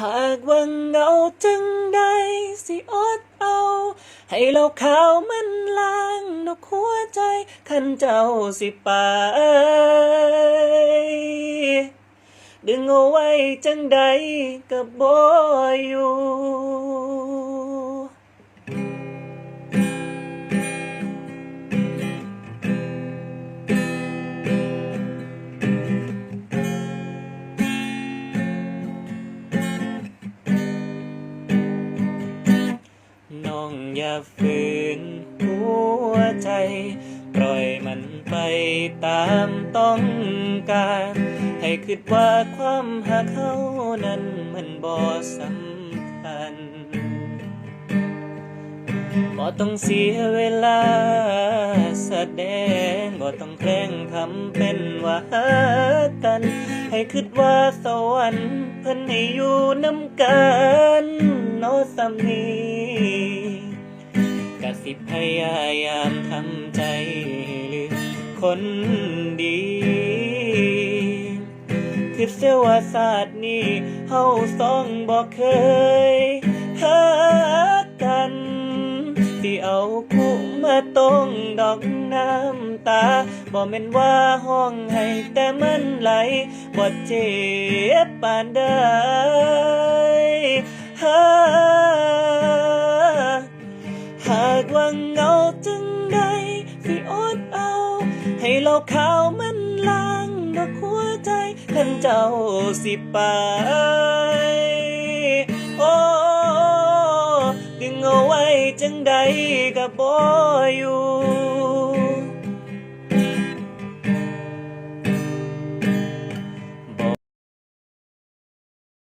หากว่าเงาจังใดสิอดเอา ให้เราขาวมันล้างนกหัวใจขันเจ้าสิไป ดึงเอาไว้จังใดกับบ่อยู่ น้องอย่าฝืนหัวใจ ปล่อยมันไปตามต้องการ ให้คิดว่าความหากเขานั้นมันบ่สำคัญบ่ต้องเสียเวลาแสดงบ่ต้องแกล้งทำเป็นว่าหากัน ให้คิดว่าสวรรค์เพิ่นให้อยู่น้ำกันเนาะสำนี้กะสิพยายามทำใจหรือคนดีคิดเสียว่าศาสตร์นี้เฮาสองบ่เคยหากันสิเอาคู่มาตรงดอกน้ำตาบ่แม่นว่าห้องให้แต่มันไหลบ่เจ็บปานใดากว่าเงาจังใดสิอดเอา ให้เราขาวมันล้างดอกหัวใจขันเจ้าสิไป โอ้ดึงเอาไว้จังใดก็บ่อยู่